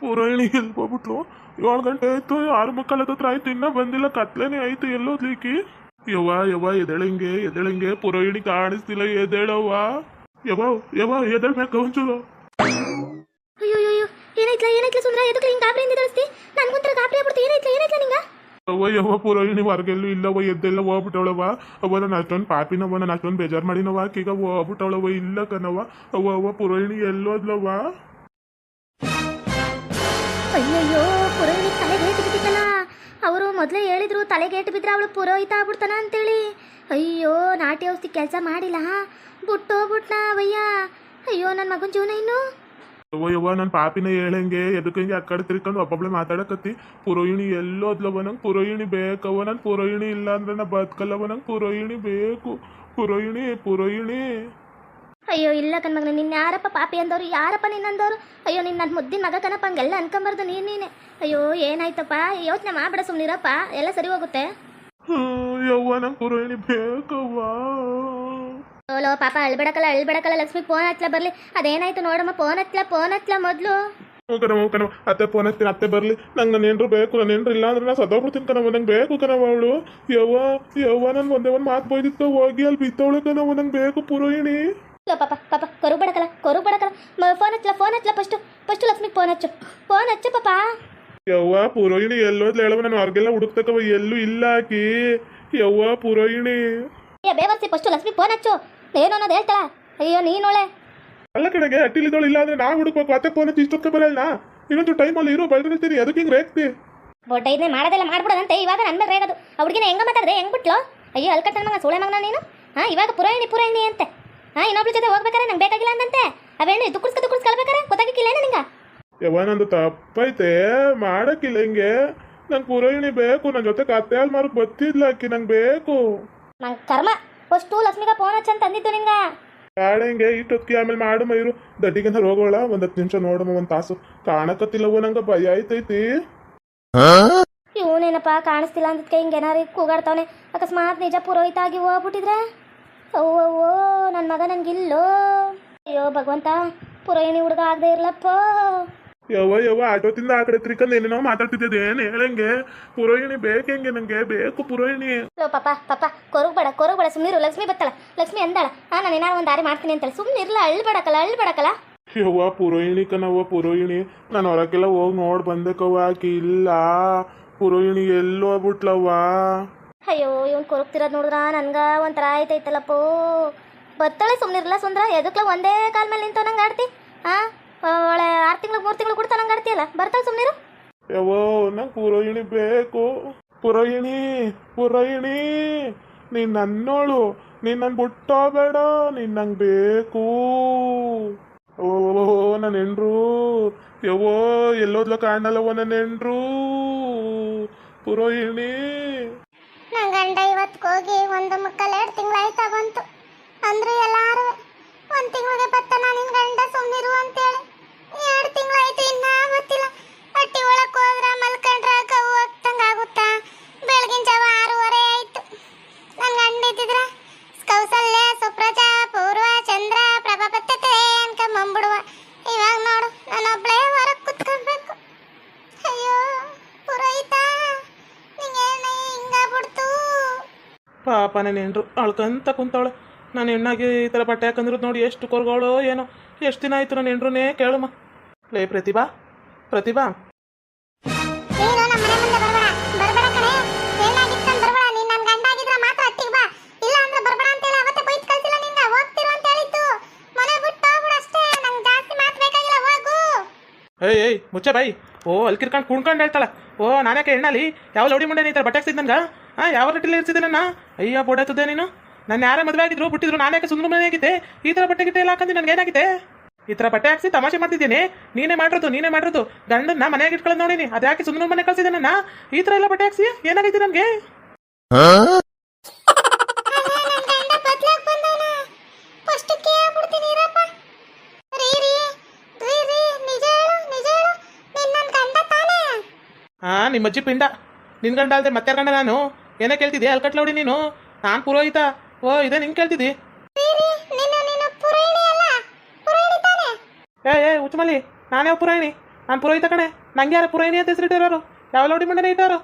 ಪುರಾಣಿ ಎಲ್ಲಿ ಹೋಗ್ಬಿಟ್ಲು? ಏಳು ಗಂಟೆ ಆಯ್ತು ಆರು ಮಕ್ಕಳ ಹತ್ರ ಆಯ್ತು ಇನ್ನೂ ಬಂದಿಲ್ಲ ಕತ್ಲೇನೆ ಆಯ್ತು ಎಲ್ಲೋದ್ಲಿಕ್ಕಿ ಯವ್ವ ಯವ್ವ ಎದಳಂಗೆ ಎದಳಂಗೆ ಪುರೋಹಿಣಿ ಕಾಣಿಸ್ತಿಲ್ಲ ಎದೇಳವ್ವ ಯವ್ವ ಯವ್ವ ಎದಳ್ಬೇಕು ಒಂಚೂರು. ಅಯ್ಯೋ ಏನೈತ್ಲ ಏನೈತ್ಲ ಸುಂದ್ರ? ಎದಕ್ಕೆ ಹಿಂಗೆ ಗಾಬರಿಯಿಂದ ತಿಳಿಸ್ತಿ ನನ್ಗೊಂಥರ ಗಾಬರಿ ಆಗ್ಬಿಡ್ತು ಏನೈತ್ಲ ಏನೈತ್ಲ ನಿಂಗ? ಅವ್ವ ಯವ್ವ ಪುರೋಹಿಣಿ ಹೊರಗೆಲ್ಲೂ ಇಲ್ಲವ ಎದ್ದೆಲ್ಲ ಹೋಗ್ಬಿಟ್ಟವಳವ ಅವ್ವ ನಾನು ಅಷ್ಟೊಂದು ಪಾಪಿನವ ನಾನು ಅಷ್ಟೊಂದು ಬೇಜಾರು ಮಾಡಿನವ ಆಕೀಗ ಹೋಗ್ಬಿಟ್ಟವಳವ ಇಲ್ಲ ಕಣವ ಅವ್ವ ಅವ್ವ ಪುರೋಹಿಣಿ ಎಲ್ಲೋದ್ಲವ್ವ ಅಯ್ಯಯ್ಯೋ ಪುರೋಹಿತ ತಲೆಗೆ ಏಟು ಬಿದ್ದಿತ್ತಲ್ಲ. ಅವರು ಮೊದಲೇ ಹೇಳಿದ್ರು ತಲೆಗೆ ಬಿದ್ದರೆ ಬಿದ್ರೆ ಅವಳು ಪುರೋಹಿತ ಆಗ್ಬಿಡ್ತಾನ ಅಂತೇಳಿ. ಅಯ್ಯೋ, ನಾಟಿ ಔಷಧಿ ಕೆಲಸ ಮಾಡಿಲ್ಲ. ಬಿಟ್ಟೋಗ್ಬಿಟ್ನ ಅವಯ್ಯ. ಅಯ್ಯೋ ನನ್ನ ಮಗನ ಜೀವನ ಇನ್ನು? ಅಯ್ಯೋ ಯವ್ವ ನನ್ನ ಪಾಪಿನ ಹೇಳಂಗೆ ಎದಕ್ಕೆ ಹಿಂಗೆ ಅಕ್ಕಡೆ ತಿರ್ಕೊಂಡು ಒಬ್ಬೊಬ್ಳೆ ಮಾತಾಡಕತ್ತಿ. ಪುರೋಹಿಣಿ ಎಲ್ಲೋದ್ಲವ ನಂಗೆ ಪುರೋಹಿಣಿ ಬೇಕವ ನನ್ನ ಪುರೋಹಿಣಿ ಇಲ್ಲ ಅಂದ್ರೆ ನಾ ಬದುಕಲ್ಲವ ನಂಗೆ ಪುರೋಹಿಣಿ ಬೇಕು. ಪುರೋಹಿಣಿ ಪುರೋಹಿಣಿ. ಅಯ್ಯೋ ಇಲ್ಲ ಕಣ್ಮಗನ ನಿನ್ನ ಯಾರಪ್ಪ ಪಾಪಿ ಅಂದವರು ಯಾರಪ್ಪ ನಿನ್ನಂದವರು ಅಯ್ಯೋ ನಿನ್ನ ನನ್ನ ಮುದ್ದಿನ ಮಗ ಕಣಪ್ಪ ಹಂಗೆಲ್ಲ ಅನ್ಕೊಂಬಾರ್ದು ನೀನು ನೀನೆ. ಅಯ್ಯೋ ಏನಾಯ್ತಪ್ಪ? ಯೋಚನೆ ಮಾಡಬೇಡ ಸುಮ್ಮನಿರಪ್ಪ ಎಲ್ಲ ಸರಿ ಹೋಗುತ್ತೆ. ಯವ್ವ ನಂಗೆ ಪುರೋಹಿಣಿ ಬೇಕವ್ವ. ಓಲೋ ಪಾಪ ಅಳ್ಬೇಡಕಲ್ಲ ಅಳ್ಬೇಡಕಲ್ಲ ಲಕ್ಷ್ಮಿ ಫೋನ್ ಹತ್ಲ ಬರ್ಲಿ. ಅದೇನಾಯ್ತು ನೋಡಮ್ಮ ಫೋನ್ ಹತ್ಲ ಫೋನ್ ಹತ್ಲ ಮೊದ್ಲು. ಕಣವ ಕಣವ ಅತ್ತೆ ಫೋನ್ ಹಚ್ತೀನಿ ಅತ್ತೆ ಬರ್ಲಿ. ನಂಗೆ ನನ್ನ ಏನ್ರು ಬೇಕು ನನ್ನ ಏನ್ರು ಇಲ್ಲ ಅಂದ್ರೆ ನಾ ಸದೋಗ್ಬಿಡ್ತೀನಿ ಕಣವ ನಂಗೆ ಬೇಕು ಕಣವ ಅವಳು. ಯವ್ವ ಯವ್ವ ನಾನು ಒಂದೇ ಒಂದು ಮಾತು ಬೈದಿತ್ತು ಹೋಗಿ ಅಲ್ಲಿ ಬಿತ್ತವಳು ಕಣವ ನಂಗೆ ಬೇಕು ಪುರೋಹಿಣಿ. ಪಾಪ ಪಾಪ ಕೊರು ಬಡಕಲ್ಲ ಕೊರು ಬಡಕಲ್ಲ ಫೋನ್ ಹಚ್ಚಲ ಫೋನ್ ಹಚ್ಚಲ ಫಸ್ಟು ಫಸ್ಟು ಲಕ್ಷ್ಮಿಗೆ ಫೋನ್ ಹಚ್ಚು. ಫೋನ್ ಹಚ್ಚು ಪಾಪ. ಯವ್ವ ಪುರೋಹಿಣಿ ಎಲ್ಲೋದ್ಲು ಹೇಳವ ನಾನು ಅವ್ರಿಗೆಲ್ಲ ಹುಡುಕ್ತಕವ ಎಲ್ಲೂ ಇಲ್ಲ ಆಕಿ. ಯವ್ವ ಪುರೋಹಿಣಿ. ಏ ಬೇವರ್ಸಿ ಫಸ್ಟು ಲಕ್ಷ್ಮಿಗೆ ಫೋನ್ ಹಚ್ಚು. ಏನು ಅನ್ನೋದು ಹೇಳ್ತಾಳ? ಅಯ್ಯೋ ನೀನೊಳೆ. ಅಲ್ಲ ಕಡೆಗೆ ಅಟ್ಟಿಲಿದ್ದವಳು ಇಲ್ಲ ಅಂದ್ರೆ ನಾ ಹುಡುಕ್ಬೇಕು ಅತ್ತೆ ಫೋನ್ ಹಚ್ಚಿ ಇಷ್ಟೊತ್ತ ಬರಲ್ಲ ಇನ್ನೊಂದು ಟೈಮಲ್ಲಿ ಇರೋ ಬೆಳೆದಿರ್ತೀನಿ ಅದಕ್ಕೆ ಹಿಂಗೆ ರೇಗ್ತಿ ದೊಡ್ಡ ಇದನ್ನೇ ಮಾಡೋದೆಲ್ಲ ಮಾಡ್ಬಿಡೋದಂತೆ ಇವಾಗ ನನ್ನ ಮೇಲೆ ರೇಗೋದು. ಹುಡುಗಿನ ಹೆಂಗ ಮಾತಾಡ್ದೆ ಹೆಂಗ್ ಬಿಟ್ಲು? ಅಯ್ಯೋ ಅಲ್ಕಟ್ಟ ಮಗ ಸೋಳೆ ಮಗನ ನೀನು? ಹಾ ಇವಾಗ ಪುರಾಣಿಣಿ ಪುರಾಣಿಣಿ ಅಂತೆ. ಹಾ ಇನ್ನೊಬ್ಳ ಜೊತೆ ಹೋಗ್ಬೇಕಾರೆ ನಂಗೆ ಬೇಕಾಗಿಲ್ಲ ಅಂದಂತೆ. ಅವೇನು ತುಕ್ಕುಡ್ಸ್ಕ ತುಕ್ಕುಡ್ಸ್ಕೊಳ್ಬೇಕಾರೆ ಗೊತ್ತಾಗಿಕ್ಕಿಲ್ಲ ನಿಂಗ? ಯವ್ವ ನಂದು ತಪ್ಪೈತೆ. ಮಾಡಕ್ಕಿಲ್ಲ ಹಿಂಗೆ? ನಂಗೆ ಪುರೋಹಿಣಿ ಬೇಕು ನನ್ನ ಜೊತೆ ಕತ್ತೆ ಮಾರ್ಕ್ ಮಾರಕ್ ಬತ್ತಿದ್ಲ ಅಕ್ಕಿ ನಂಗೆ ಬೇಕು. ನಂಗೆ ಕರ್ಮ. ಫಸ್ಟು ಲಕ್ಷ್ಮಿಗ ಫೋನ್ ಹಚ್ಚಂತ ಅಂದಿದ್ದು ನಿಂಗೆ. ಕಾಡಂಗೆ ಹಿಂಗೆ? ಆಮೇಲೆ ಮಾಡು ಮೈರು ದಟ್ಟಿಗೆನ ಹೋಗೋಳ ಒಂದ್ ಹತ್ತು ನಿಮಿಷ ನೋಡಮ್ಮ ಒಂದು ತಾಸು. ಕಾಣಕತ್ತಿಲ್ಲವೋ ನಂಗೆ ಭಯ ಆಯ್ತೈತಿ ಇವನೇನಪ್ಪ ಕಾಣಿಸ್ತಿಲ್ಲ ಅಂದಕ್ಕೆ ಹಿಂಗೆ ಏನಾರು ಕೂಗಾಡ್ತಾವನೆ. ಅಕಸ್ಮಾತ್ ನಿಜ ಪುರೋಹಿತ ಆಗಿ ಹೋಗ್ಬಿಟ್ಟಿದ್ರೆ? ಅವ್ವೋ ನನ್ ನನ್ನ ಮಗ ಇಲ್ಲೋ ಅಯ್ಯೋ ಭಗವಂತ ಪುರೋಹಿಣಿ ಹುಡುಗ ಆಗದೆ ಇರ್ಲಪ್ಪ. ಯವ್ವ ಯವ್ವ ಆಟೋತಿಂದ ಆ ಕಡೆ ತ್ರಿಕಂದ ಏನೇನೋ ಮಾತಾಡ್ತಿದ್ದೆ ಏನು ಹೇಳಂಗೆ? ಪುರೋಹಿಣಿ ಬೇಕೆಂಗೆ ನಂಗೆ? ಬೇಕು ಪುರೋಹಿಣಿ. ಲೋ ಪಾಪ ಪಾಪ ಕೊರಗಬೇಡ ಕೊರಗಬೇಡ ಸುಮ್ಮನಿರು ಲಕ್ಷ್ಮಿ ಬತ್ತಳ ಲಕ್ಷ್ಮಿ ಅಂದಾಳ. ಹಾ ನಾನು ಏನಾರು ಒಂದು ದಾರಿ ಮಾಡ್ತೀನಿ ಅಂತೇಳಿ. ಸುಮ್ಮನೆ ಇರಲ್ಲ ಅಳ್ಬೇಡಕಲ್ಲ ಅಳ್ಬೇಡಕಲ್ಲ ಯವ್ವ ಪುರೋಹಿಣಿ ಕನವ ಪುರೋಹಿಣಿ. ನಾನು ಹೊರಗೆಲ್ಲ ಹೋಗಿ ನೋಡಿ ಬಂದಕ್ಕವ್ವ ಆಕಿ ಇಲ್ಲ. ಪುರೋಹಿಣಿ ಎಲ್ಲೋ ಬಿಟ್ಲವ್ವ ಅಯ್ಯೋ, ಇವ್ನು ಕೊರಕ್ತಿರೋದು ನೋಡಿದ್ರ? ನನ್ಗೆ ಒಂಥರ ಆಯ್ತೈತಲ್ಲಪ್ಪೋ ಬತ್ತಳೆ ಸುಮ್ಮನಿರಲ್ಲ ಸುಂದ್ರ, ಎದಕ್ಲ ಒಂದೇ ಕಾಲ ಮೇಲೆ ನಿಂತು ನಂಗೆ ಆಡ್ತಿ? ಹಾಂ ಒಳ್ಳೆ ಆರು ತಿಂಗಳು, ಮೂರು ತಿಂಗಳು ಕೊಡ್ತಾ ನಂಗೆ ಆಡ್ತಿಯಲ್ಲ? ಬರ್ತಾಳೆ ಸುಮ್ಮನಿರು ಯವೋ ನಂಗೆ ಪುರೋಹಿಣಿ ಬೇಕು. ಪುರೋಹಿಣಿ ಪುರೋಹಿಣಿ ನೀ ನನ್ನೋಳು. ನೀನ್ ನನ್ ಬಿಟ್ಟೋಬೇಡ ನೀನ್ ನಂಗೆ ಬೇಕು. ಓ ನನ್ನ ಹೆಂಡ್ರು. ಯವೋ ಎಲ್ಲೋದ್ಲ ಕಾಣಲ್ಲವೋ ನನ್ನ ಹೆಂಡ್ರು. ಪುರೋಹಿಣಿ ನನ್ನ ಗಂಡ ಇವತ್ತು ಹೋಗಿ ಒಂದು ಮುಕ್ಕಲ್ ಎರಡು ತಿಂಗಳಾಯ್ತಾ ಬಂತು. ಅಂದ್ರೆ ಎಲ್ಲಾರು ಒಂದು ತಿಂಗಳಿಗೆ ಬತ್ತ ನಾನು ಗಂಡ ಸುಮ್ಮನಿರು ಪಾಪ ನನ್ನ ಹೆಂಡ್ರು ಅಳ್ಕಂತ ಕುಂತವಳೆ ನಾನು ಹೆಣ್ಣಾಗಿ ಈ ಥರ ಬಟ್ಟೆ ಹಾಕಂದ್ರು ನೋಡಿ ಎಷ್ಟು ಕೊರ್ಗೋಳು ಏನೋ. ಎಷ್ಟು ದಿನ ಆಯ್ತು ನಾನು ಹೆಂಡ್ರನ್ನೇ ಕೇಳಮ್ಮ. ಲೇ ಪ್ರತಿಭಾ ಪ್ರತಿಭಾ. ಏಯ್ ಏಯ್ ಮುಚ್ಚೆ ಬಾಯಿ. ಓ ಅಲ್ಲಿ ಕಿರ್ಕೊಂಡು ಕುಣ್ಕೊಂಡು ಹೇಳ್ತಾಳ. ಓ ನಾನ್ಯಾಕೆ ಹೆಣ್ಣಲ್ಲಿ? ಯಾವ ಲೌಡಿ ಮುಂಡೆ ಈ ಥರ ಬಟ್ಟೆ ಹಾಕ್ಸಿದ್ ನಂಗೆ ಹಾಂ ಯಾವ ಇರ್ತಿದ್ದೆ ನನ್ನ ಅಯ್ಯ ಬೋಡಾತದೆ ನೀನು? ನಾನು ಯಾರೇ ಮದುವೆ ಆಗಿದ್ರು, ಬಿಟ್ಟಿದ್ರು ನಾನ್ಯಾಕೆ ಸುಂದರ ಮನೆ ಆಗಿದ್ದೆ? ಈ ಥರ ಬಟ್ಟೆ ಗಿಟ್ಟೆ ಎಲ್ಲ ಹಾಕಂದು ನನಗೆ ಏನಾಗಿದೆ? ಈ ಥರ ಬಟ್ಟೆ ಹಾಕ್ಸಿ ತಮಾಷೆ ಮಾಡ್ತಿದ್ದೀನಿ. ನೀನೇ ಮಾಡಿರೋದು ನೀನೇ ಮಾಡಿರೋದು. ಗಂಡನ್ನ ಮನೆಯಾಗಿ ಇಟ್ಕೊಳ್ಳೋದು ನೋಡಿನಿ ಅದ್ಯಾಕೆ ಸುಂದರ ಮನೆ ಕಳ್ಸಿದ್ದೆ ನನ್ನ? ಈ ಥರ ಎಲ್ಲ ಬಟ್ಟೆ ಹಾಕ್ಸಿ? ಏನಾಗಿದೆ ನನಗೆ? ನನ್ ನೀನ್ ಹಾಂ ನಿಮ್ಮ ಅಜ್ಜಿ ಪಿಂಡ. ನಿನ್ ಗಂಡ ಅಲ್ದೆ ಮತ್ತೆ ಗಂಡ ನಾನು? ಏನೇ ಕೇಳ್ತಿದ್ದೆ ಅಲ್ಕಟ್ಲೌಡಿ ನೀನು? ನಾನು ಪುರೋಹಿತ. ಓ ಇದೇ ನಿಂಗೆ ಕೇಳ್ತಿದ್ದಿ? ಏ ಏ ಉಚ್ಚಮಲ್ಲಿ ನಾನೇ ಪುರಾಯಿಣಿ ನಾನು ಪುರೋಹಿತ ಕಣೆ. ನಂಗೆ ಯಾರು ಪುರಾಯಿಣಿ ಅಂತ ಹೆಸರಿಟ್ಟಿರೋರು ಯಾವ ಲೌಡಿ ಮಂಡನೆ ಇಟ್ಟಾರು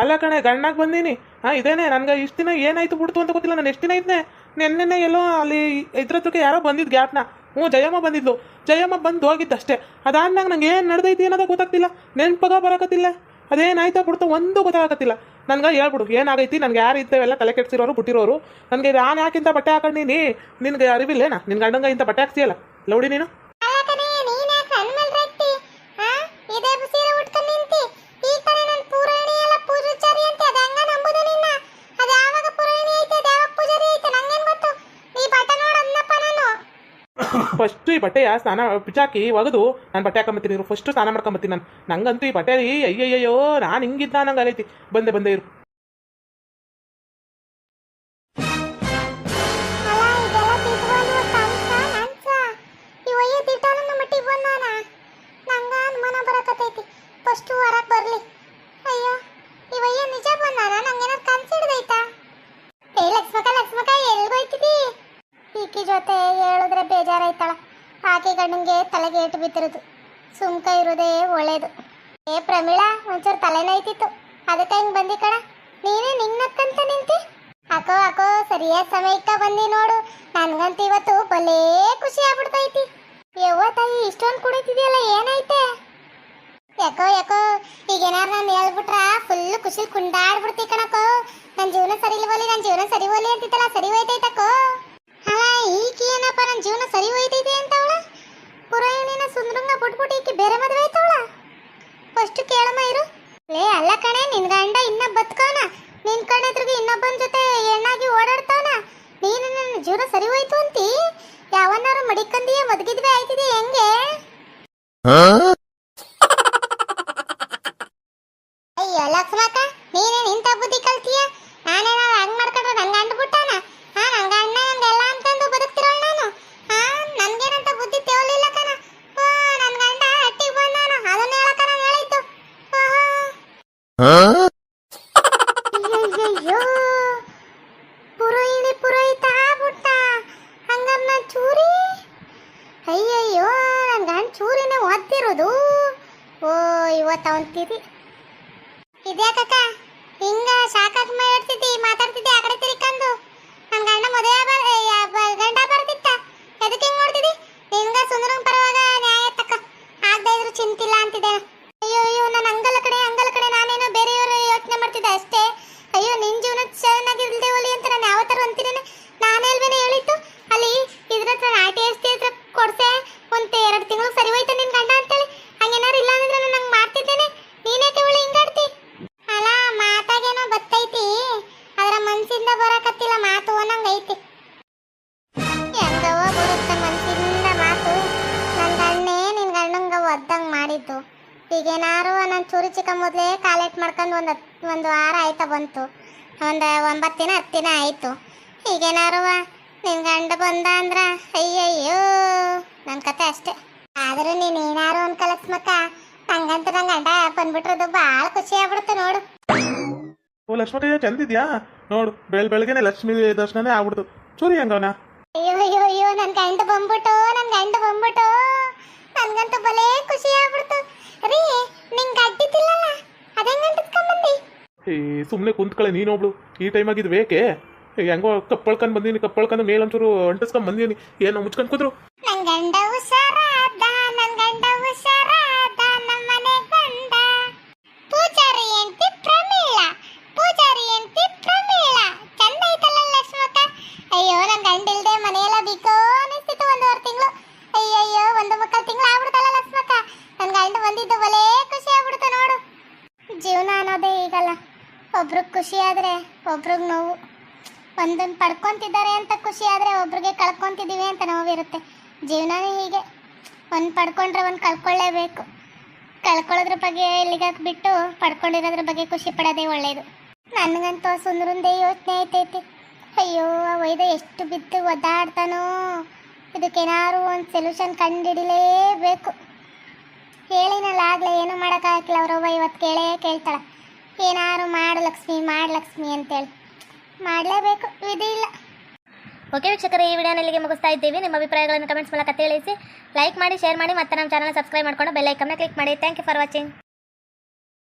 ಅಲ್ಲ ಕಣೆ ಗಂಡಾಗ ಬಂದೀನಿ. ಹಾಂ ಇದೇನೆ ನನಗೆ ಇಷ್ಟು ದಿನ ಏನಾಯ್ತು ಬಿಡ್ತು ಅಂತ ಗೊತ್ತಿಲ್ಲ. ನಾನು ಎಷ್ಟು ದಿನ ಇದ್ದೆ ನೆನ್ನೆನೆ ಎಲ್ಲೋ ಅಲ್ಲಿ ಇದ್ರ ಹತ್ರಕ್ಕೆ ಯಾರೋ ಬಂದಿದ್ದು ಗ್ಯಾಪ್ನ. ಹ್ಞೂ ಜಯಮ್ಮ ಬಂದಿದ್ಲು. ಜಯಮ್ಮ ಬಂದು ಹೋಗಿದ್ದಷ್ಟೇ. ಅದಾದ್ಮ್ಯಾಗ ನಂಗೆ ಏನು ನಡೆದೈತಿ ಅನ್ನೋದು ಗೊತ್ತಾಗ್ತಿಲ್ಲ. ನೆನ್ಪಗ ಬರಕತ್ತಿಲ್ಲ. ಅದೇನಾಯ್ತಾ ಬಿಡ್ತು ಒಂದು ಗೊತ್ತಾಗತ್ತಿಲ್ಲ ನನ್ಗೆ ಹೇಳ್ಬಿಡು, ಏನಾಗೈತಿ? ನನಗೆ ಯಾರು ಇದ್ದೇವೆಲ್ಲ ತಲೆ ಕೆಡ್ಸಿರೋರು, ಬಿಟ್ಟಿರೋರು? ನನಗೆ ನಾನು ಯಾಕಿಂತ ಬಟ್ಟೆ ಹಾಕೊಂಡಿನಿ? ನಿನಗೆ ಅರಿವಿಲ್ಲೇನಾ? ನಿನ್ನ ಗಂಡಂಗ ಇಂಥ ಬಟ್ಟೆ ಹಾಕ್ತೀಯಲ್ಲ? ಲೌಡಿ ನೀನು ಅಲ್ಲ ಕಣೆ ನೀನ್ ಯಾಕೆ ಹನುಮಲ್ ರಟ್ಟಿ ಹಾ ಇದೇ ಸೀರೆ ಉಟ್ಕೊಂಡ್ ನಿಂತಿ ಈ ಕಡೆ ನನ್ ಪುರಾಣಿ ಎಲ್ಲ ಪೂಜಾರಿ ಅಂತ ಅದ ಹಂಗ ನಂಬುದು ನಿನ್ನ ಅದ ಯಾವಾಗ ಪುರಾಣಿ ಐತೆ ಅದ ಯಾವಾಗ ಪೂಜಾರಿ ಐತೆ ನಂಗೇನ್ ಗೊತ್ತು ಈ ಬಟ್ಟ ನೋಡ್ ಅನ್ನಪ್ಪ ನಾನು ಫಸ್ಟ್ ಈ ಬಟ್ಟೆಯ ಸ್ನಾನ ಪಿಚಾಕಿ ಒಗೆದು ನಾನು ಬಟ್ಟೆ ಹಾಕೊಂಬತ್ತೀನಿ ಇರು. ಫಸ್ಟ್ ಸ್ನಾನ ಮಾಡ್ಕೊಂಬತ್ತೀನಿ ನಾನು. ನಂಗಂತೂ ಈ ಬಟ್ಟೆ ಅಯ್ಯಯ್ಯೋ ನಾನು ಹಿಂಗಿದ್ದ ನಂಗೆ ಆಗೈತಿ ಬಂದೆ ಬಂದೆ ಇರು. ಫಸ್ಟ್ ಹೊರಗೆ ತಿಟ್ಕೊಂಡು ಕಂಸ ನಂಸ ಈ ಒಯ್ಯ ತಿಟ್ಟಾಲ ನಮ್ಮ ಮಟ್ಟಿಗೆ ಬಂದಾನ ನಂಗ ಅನುಮಾನ ಬರಕತೈತಿ ಫಸ್ಟ್ ಹೊರಗ್ ಬರ್ಲಿ ಅಯ್ಯೋ ಈ ಒಯ್ಯ ನಿಜ ಬಂದಾನ ನಂಗೇನಾದ್ರು ಕನ್ಸಿಡ್ದೈತಾ ಏ ಲಕ್ಷ್ಮಕ ಲಕ್ಷ್ಮಕ ಎಲ್ಗೋಯ್ತಿದಿ ಈಕಿ ಜೊತೆ ಹೇಳಿದ್ರೆ ಬೇಜಾರಾಯ್ತಾಳ ಆಕೆ ತಲೆಗೆ ಏಟು ಬಿದ್ದಿರೋದು. ಸುಮ್ಕ ಇರೋದೇ ಒಳ್ಳೇದು. ಏ ಪ್ರಮೀಳಾ, ಒಂಚೂರು ತಲೆನೋಯ್ತಿತ್ತು ಅದಕ್ಕೆ ಹಿಂಗ್ ಬಂದಿ ಕಣ? ನೀನೇ ನಿನ್ನಕ್ಕಂತ ನಿಂತಿ? ಅಕೋ ಅಕೋ ಸರಿಯಾದ ಸಮಯಕ್ಕೆ ಬಂದಿ ನೋಡು. ನನ್ಗಂತೂ ಇವತ್ತು ಬಲೇ ಖುಷಿ ಆಗ್ಬಿಡ್ತೈತಿ. ಯವ್ವ ತಾಯಿ, ಇಷ್ಟೊಂದು ಕುಡಿತಿದ್ಯಲ್ಲ ಏನೈತೆ ಯಾಕೋ ಯಾಕೋ ಈಗ ಏನಾರು ನಾನು ಹೇಳ್ಬಿಟ್ರ ಫುಲ್ ಖುಷಿ ಕುಂಡಾಡ್ಬಿಡ್ತಿ ಕಣಕೋ ನನ್ನ ಜೀವನ ಸರಿ ಇಲ್ವಲ್ಲಿ ನನ್ನ ಜೀವನ ಸರಿ ಹೋಲಿ ಅಂತಿತ್ತಲ್ಲ, ಸರಿ ಹೋಯ್ತೈತಕ್ಕೋ. ಅಲ್ಲ ಈಗ ಏನಪ್ಪ ನನ್ನ ಜೀವನ ಸರಿ ಹೋಯ್ತೈತೆ? ಸುಂದ್ರಂಗ ಬಿಟ್ಬಿಟ್ಟು ಈಕಿ ಬೇರೆ ಮದುವೆ ಆಯ್ತವಳ? ಫಸ್ಟ್ ಕೇಳಮ್ಮ ಇರು. ಲೇ, ಅಲ್ಲ ಕಣೆ, ನಿನ್ ಗಂಡ ಇನ್ನ ಬದುಕೋನ ನಿನ್ ಕಡೆ ಎದುರಿಗೆ ಇನ್ನೊಬ್ಬನ ಜೊತೆ ಹೆಣ್ಣಾಗಿ ಓಡಾಡ್ತಾನ ನೀನು ನನ್ನ ಜೀವನ ಸರಿ ಹೋಯ್ತು ಅಂತಿ? ಯಾವನ್ನಾರು ಮಡಿಕಂದಿಯೇ ಮದಗಿದ್ವೆ ಆಯ್ತಿದೆ ಹೆಂಗೆ ಅಯ್ಯೋ ಲಕ್ಷ್ಮಕ್ಕ ನೀನೇನ್ ಇಂಥ ಬುದ್ಧಿ ಕಲ್ತೀಯ ನಾನೇನಾರ ಹಂಗ್ ಮಾಡ್ಕೊಂಡ್ರೆ ನಂಗೆ ಅಂಡ್ಬಿಟ್ಟಾನ ಹಾ ನಂಗ ಅಣ್ಣ ನಂಗೆಲ್ಲ ಅನ್ಕೊಂಡು ಬದುಕ್ತಿರೋಳ್ ನಾನು ಹಾ ನನ್ಗೇನಂತ ಬುದ್ಧಿ ತೇವಲಿಲ್ಲ ಕಣ ಆ, ನನ್ ಗಂಡ ಹಟ್ಟಿಗೆ ಬಂದಾನ ಅದನ್ನ ಹೇಳಕ ನಾನು ಹೇಳಿದ್ದು ಅಯ್ಯಯ್ಯೋ ಪುರೋಹಿಣಿ ಪುರೋಹಿತ ಆಗ್ಬಿಟ್ಟ ಹಂಗಾರ ನಾನ್ ಚೂರಿ ಅಯ್ಯಯ್ಯೋ ನನ್ ಗಂಡ ಚೂರಿನೇ ಓದ್ತಿರೋದು ಓ ಇವತ್ತು ಅವನ್ ತಿರಿ ಇದ್ಯಾಕಕ್ಕ ಹಿಂಗ ಸಾಕಾಗ್ ಮಾಡ್ತಿದ್ದಿ ಮಾತಾಡ್ತಿದ್ದಿ ಆ ಕಡೆ ತಿರ್ಕೊಂಡು ನಮ್ ಗಂಡ ಮದುವೆ ಬರ್ ಗಂಡ ಬರ್ತಿತ್ತ ಎದಕ್ಕೆ ಹಿಂಗ್ ನೋಡ್ತಿದ್ದಿ? ನಿಂಗ ಸುಂದರಂಗ್ ಪರವಾಗ ನ್ಯಾಯ ತಕ್ಕ. ಆಗದೆ ಇದ್ರು ಚಿಂತಿಲ್ಲ ಅಂತಿದ್ದೆ. ಅಯ್ಯೋ ಅಯ್ಯೋ, ನಾನು ಅಂಗಲ ಕಡೆ ಅಂಗಲ ಕಡೆ ನಾನೇನೋ ಬೇರೆಯವರು ಯೋಚನೆ ಮಾಡ್ತಿದ್ದೆ ಅಷ್ಟೇ. ಅಯ್ಯೋ, ನಿನ್ ಜೀವನ ಈಗೇನಾರು ನನ್ನ ಚೂರಿ ಚಿಕ್ಕ ಮೊದಲೇ ಕಾಲೆಟ್ ಮಾಡ್ಕೊಂಡು ಒಂದು ಒಂದು ವಾರ ಆಯ್ತಾ ಬಂತು. ಒಂದು ಒಂಬತ್ತು ದಿನ ಹತ್ತು ದಿನ ಆಯಿತು. ಈಗೇನಾರು ನಿನ್ನ ಗಂಡ ಬಂದ ಅಂದ್ರ ಅಯ್ಯಯ್ಯೋ ನನ್ನ ಕತೆ ಅಷ್ಟೇ. ಆದರೂ ನೀನು ಏನಾರು ಅನ್ಕಲಸ್ಮಕ್ಕ ನಂಗಂತೂ ನನ್ನ ಗಂಡ ಬಂದ್ಬಿಟ್ರದು ಭಾಳ ಖುಷಿ ಆಗ್ಬಿಡುತ್ತೆ ನೋಡು. ಓ ಲಕ್ಷ್ಮಕ್ಕಯ್ಯ ಚಂದಿದ್ಯಾ? ನೋಡು ಬೆಳ್ ಬೆಳಗ್ಗೆನೆ ಲಕ್ಷ್ಮಿ ದರ್ಶನನೇ ಆಗ್ಬಿಡ್ತು. ಚೂರಿ ಹಂಗವನ? ಅಯ್ಯೋ ಅಯ್ಯೋ ಅಯ್ಯೋ ನನ್ನ ಗಂಡ ಬಂದ್ಬಿಟ್ಟು ನನ್ನ ಗಂಡ ಬಂದ್ಬಿಟ್ಟು ನನಗಂತೂ ಭಲೇ ಖುಷಿ ಆಗ್ಬಿಡ್ತು. ರೀ ಅಡ್ಡಿ ತಿಲ್ಲಲ್ಲ ಏ ಸುಮ್ಮನೆ ಕುಂತ್ಕಳೆ ನೀನೊಬ್ಳು. ಈ ಟೈಮ್ ಆಗಿದ್ ಬೇಕೆ? ಹೆಂಗೋ ಕಪ್ಪಳ್ಕೊಂಡ್ ಬಂದೀನಿ ಕಪ್ಪಳ್ಕೊಂಡು ಮೇಲೊಂಚೂರು ಅಂಟಿಸ್ಕೊಂಡ್ ಬಂದೀನಿ. ಏನೋ ಮುಚ್ಕೊಂಡ್ ಕೂತ್ರು ಹುಷಾರಾದ ನನ್ ಗಂಡ ಹುಷಾರಾದ ನಮ್ಮನೆ ಗಂಡ ಪೂಜಾರಿ ಎಂತಿ ಪ್ರಮೀಳ ಪೂಜಾರಿ ಎಂತಿ ಪ್ರಮೀಳ ಚಂದ ಐತಲ್ಲ ಲಕ್ಷ್ಮಕ್ಕ ಅಯ್ಯೋ ನನ್ ಗಂಡ ಇಲ್ದೆ ಮನೆಯೆಲ್ಲ ಬಿಕೋ ಅನಿಸ್ತಿತ್ತು ಒಂದೂವರೆ ತಿಂಗಳು ಅಯ್ಯಯ್ಯೋ ಒಂದು ಮುಕ್ಕಾಲು ತಿಂಗಳು ಆಗ್ಬಿಡ್ತಲ್ಲ ಲಕ್ಷ್ಮಕ್ಕ ನನ್ ಗಂಡ ಬಂದಿದ್ದು ಭಲೇ ಖುಷಿ ಆಗ್ಬಿಡ್ತು ನೋಡು ಜೀವನ ಅನ್ನೋದೇ ಈಗಲ್ಲ ಒಬ್ರಿಗೆ ಖುಷಿ ಆದ್ರೆ ಒಬ್ರಿಗೆ ನೋವು ಒಂದನ್ನು ಪಡ್ಕೊತಿದ್ದಾರೆ ಅಂತ ಖುಷಿ ಆದರೆ ಒಬ್ರಿಗೆ ಕಳ್ಕೊತಿದ್ದೀವಿ ಅಂತ ನೋವಿರುತ್ತೆ ಜೀವನನೇ ಹೀಗೆ. ಒಂದು ಪಡ್ಕೊಂಡ್ರೆ ಒಂದು ಕಳ್ಕೊಳ್ಳೇಬೇಕು. ಕಳ್ಕೊಳ್ಳೋದ್ರ ಬಗ್ಗೆ ಇಲ್ಲಿಗಾಕ್ ಬಿಟ್ಟು ಪಡ್ಕೊಂಡಿರೋದ್ರ ಬಗ್ಗೆ ಖುಷಿ ಪಡೋದೇ ಒಳ್ಳೆಯದು ನನಗಂತೂ ಸುಂದ್ರಂದೇ ಯೋಚನೆ ಐತೈತಿ. ಅಯ್ಯೋ, ಆ ವೈದ ಎಷ್ಟು ಬಿದ್ದು ಒದ್ದಾಡ್ತಾನೋ. ಇದಕ್ಕೇನಾದ್ರು ಒಂದು ಸೊಲ್ಯೂಷನ್ ಕಂಡುಹಿಡಿಲೇಬೇಕು ಹೇಳಿನಲ್ಲ, ಆಗಲೇ ಏನೂ ಮಾಡೋಕ್ಕಾಗಲ್ಲ ಅವ್ರವ್ವ ಇವತ್ತು ಕೇಳೇ ಕೇಳ್ತಾಳೆ. ಏನಾರು ಮಾಡು ಲಕ್ಷ್ಮಿ ಮಾಡು ಲಕ್ಷ್ಮಿ ಅಂತೇಳಿ. ಮಾಡಲೇಬೇಕು, ವಿಧಿ ಇಲ್ಲ. ಓಕೆ ವೀಕ್ಷಕರೇ, ಈ ವಿಡಿಯೋನ ಇಲ್ಲಿಗೆ ಮುಗಿಸ್ತಾ ಇದ್ದೀವಿ. ನಿಮ್ಮ ಅಭಿಪ್ರಾಯಗಳನ್ನು ಕಮೆಂಟ್ಸ್ ಮೂಲಕ ತಿಳಿಸಿ ಲೈಕ್ ಮಾಡಿ ಶೇರ್ ಮಾಡಿ, ಮತ್ತೆ ನಮ್ಮ ಚಾನಲ್ ಸಬ್ಸ್ಕ್ರೈಬ್ ಮಾಡ್ಕೊಂಡು ಬೆಲ್ ಐಕನ್ನ ಕ್ಲಿಕ್ ಮಾಡಿ. Thank you for watching